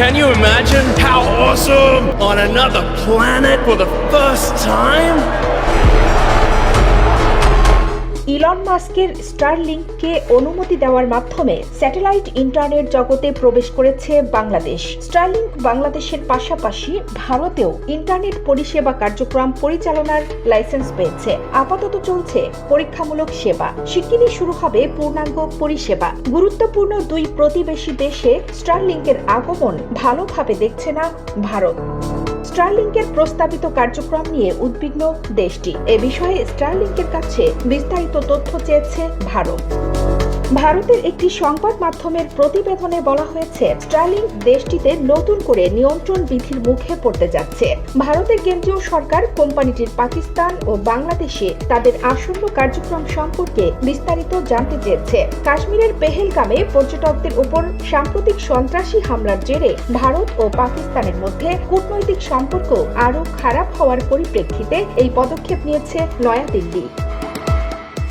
Can you imagine? How awesome! On another planet for the first time? Elon মাস্কের স্টারলিংককে অনুমতি দেওয়ার মাধ্যমে স্যাটেলাইট ইন্টারনেট জগতে প্রবেশ করেছে বাংলাদেশ। স্টারলিংক বাংলাদেশের পাশাপাশি ভারতেও ইন্টারনেট পরিষেবা কার্যক্রম পরিচালনার লাইসেন্স পেয়েছে। আপাতত চলছে পরীক্ষামূলক সেবা। শিগগিরই শুরু হবে পূর্ণাঙ্গ পরিষেবা। গুরুত্বপূর্ণ দুই প্রতিবেশী দেশে স্টারলিংকের আগমন ভালোভাবে দেখছে না ভারত। স্টারলিংকের প্রস্তাবিত কার্যক্রম নিয়ে উদ্বিগ্ন দেশটি। এ বিষয়ে স্টারলিংকের কাছে বিস্তারিত তথ্য চেয়েছে ভারত। ভারতের একটি সংবাদ মাধ্যমের প্রতিবেদনে বলা হয়েছে স্টারলিংক দেশটিতে নতুন করে নিয়ন্ত্রণ বিধির মুখে পড়তে যাচ্ছে। ভারতের কেন্দ্রীয় সরকার, কোম্পানিটির পাকিস্তান ও বাংলাদেশে তাদের আসন্ন কার্যক্রম সম্পর্কে বিস্তারিত জানতে চেয়েছে। কাশ্মীরের পেহেলগামে পর্যটকদের উপর সাম্প্রতিক সন্ত্রাসী হামলার জেরে ভারত ও পাকিস্তানের মধ্যে কূটনৈতিক সম্পর্ক আরও খারাপ হওয়ার পরিপ্রেক্ষিতে এই পদক্ষেপ নিয়েছে নয়াদিল্লি।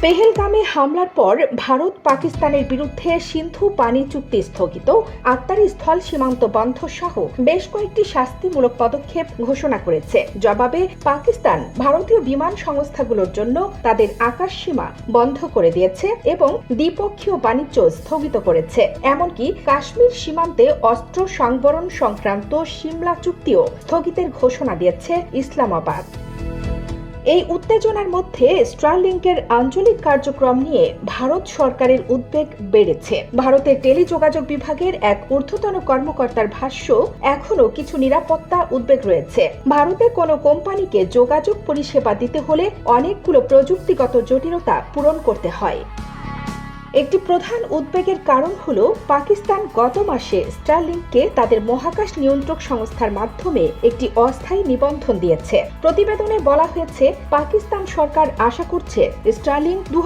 পেহেলগামে হামলার পর ভারত পাকিস্তানের বিরুদ্ধে সিন্ধু পানি চুক্তি স্থগিত। আত্মারি স্থল সীমান্ত বন্ধ সহ বেশ কয়েকটি শাস্তিমূলক পদক্ষেপ ঘোষণা করেছে। জবাবে পাকিস্তান ভারতীয় বিমান সংস্থাগুলোর জন্য তাদের আকাশ সীমা বন্ধ করে দিয়েছে এবং দ্বিপক্ষীয় বাণিজ্য স্থগিত করেছে। এমনকি কাশ্মীর সীমান্তে অস্ত্র সংবরণ সংক্রান্ত সিমলা চুক্তিও স্থগিতের ঘোষণা দিয়েছে ইসলামাবাদ। এই উত্তেজনার মধ্যে স্টারলিংকের আঞ্চলিক কার্যক্রম নিয়ে ভারত সরকারের উদ্বেগ বেড়েছে। ভারতের টেলিযোগাযোগ বিভাগের এক ঊর্ধ্বতন কর্মকর্তার ভাষ্য, এখনও কিছু নিরাপত্তা উদ্বেগ রয়েছে। ভারতে কোনো কোম্পানিকে যোগাযোগ পরিষেবা দিতে হলে অনেকগুলো প্রযুক্তিগত জটিলতা পূরণ করতে হয়। একটি প্রধান উদ্বেগের কারণ হল পাকিস্তান গত মাসে স্টারলিংককে তাদের মহাকাশ নিয়ন্ত্রক সংস্থার মাধ্যমে একটি অস্থায়ী নিবন্ধন দিয়েছে। প্রতিবেদনে বলা হয়েছে, পাকিস্তান সরকার আশা করছে স্টারলিংক দু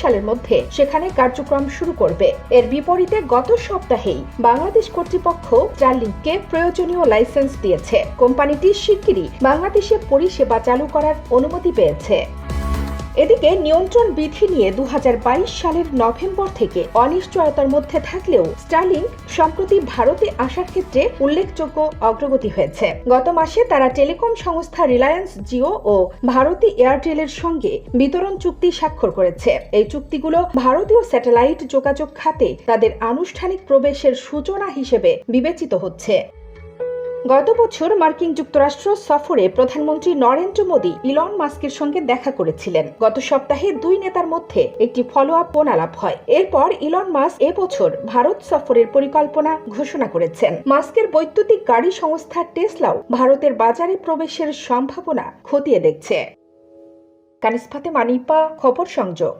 সালের মধ্যে সেখানে কার্যক্রম শুরু করবে। এর বিপরীতে গত সপ্তাহেই বাংলাদেশ কর্তৃপক্ষ স্টারলিংককে প্রয়োজনীয় লাইসেন্স দিয়েছে। কোম্পানিটি শিগগিরই বাংলাদেশে পরিষেবা চালু করার অনুমতি পেয়েছে। এদিকে নিয়ন্ত্রণ বিধি নিয়ে দু হাজার বাইশ সালের নভেম্বর থেকে অনিশ্চয়তার মধ্যে থাকলেও স্টারলিংক সম্প্রতি ভারতে আসার ক্ষেত্রে উল্লেখযোগ্য অগ্রগতি হয়েছে। গত মাসে তারা টেলিকম সংস্থা রিলায়েন্স জিও ও ভারতী এয়ারটেলের সঙ্গে বিতরণ চুক্তি স্বাক্ষর করেছে। এই চুক্তিগুলো ভারতীয় স্যাটেলাইট যোগাযোগ খাতে তাদের আনুষ্ঠানিক প্রবেশের সূচনা হিসেবে বিবেচিত হচ্ছে। গত বছর মার্কিন যুক্তরাষ্ট্র সফরে প্রধানমন্ত্রী নরেন্দ্র মোদী ইলন মাস্কের সঙ্গে দেখা করেছিলেন। গত সপ্তাহে দুই নেতার মধ্যে একটি ফলো আপ ফোন আলাপ হয়। এরপর ইলন মাস্ক এবছর ভারত সফরের পরিকল্পনা ঘোষণা করেছেন। মাস্কের বৈদ্যুতিক গাড়ি সংস্থা টেসলাও ভারতের বাজারে প্রবেশের সম্ভাবনা খতিয়ে দেখছে। কানিসফাতে মানিপা, খবর সংযোগ।